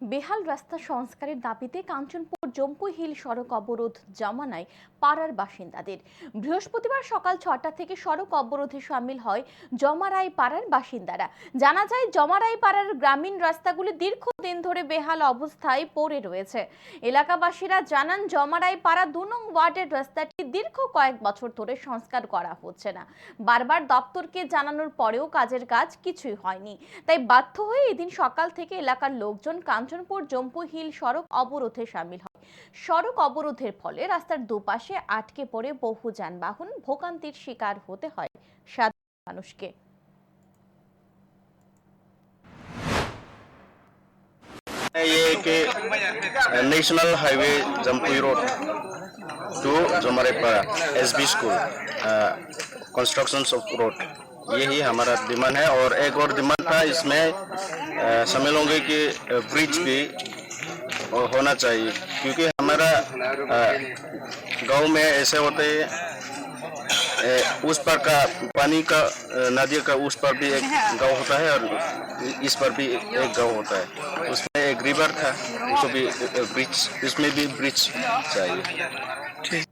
বেহাল রাস্তা সংস্কারের দাবিতে কাঞ্চনপুর জম্পু হিল সড়ক অবরোধ জমানায় পাড়ার বাসিন্দাদের। বৃহস্পতিবার সকাল ছটা থেকে সড়ক অবরোধে সামিল হয় জমারাই পাড়ার বাসিন্দারা। জানা যায়, জমারাই পাড়ার গ্রামীণ রাস্তাগুলি দীর্ঘদিন ধরে বেহাল অবস্থায় পড়ে রয়েছে। এলাকাবাসীরা জানান, জমারাই পাড়া দু নং ওয়ার্ডের রাস্তাটি দীর্ঘ কয়েক বছর ধরে সংস্কার করা হচ্ছে না। বারবার দপ্তরকে জানানোর পরেও কাজের কাজ কিছুই হয়নি। তাই বাধ্য হয়ে এদিন সকাল থেকে এলাকার লোকজন কাঞ্চনপুর জম্পু হিল সড়ক অবরোধে সামিল হয় সড়ক অবরোধের ফলে রাস্তার দুপাশে আটকে পড়ে বহু যানবাহন ভোগান্তির শিকার হতে হয় সাধারণ মানুষকে ये कि national highway Jampui road to Jomrepara S B school construction of road यही हमारा डिमांड है और एक और डिमांड था, इसमें होंगे कि ब्रिज भी होना चाहिए, क्योंकि हमारा गाँव में ऐसे होते हैं उस पर का पानी का नदी का उस पर भी एक गाँव होता है और इस पर भी एक गाँव होता है। उसमें एक रिवर था उसको भी ब्रिज, इसमें भी ब्रिज चाहिए।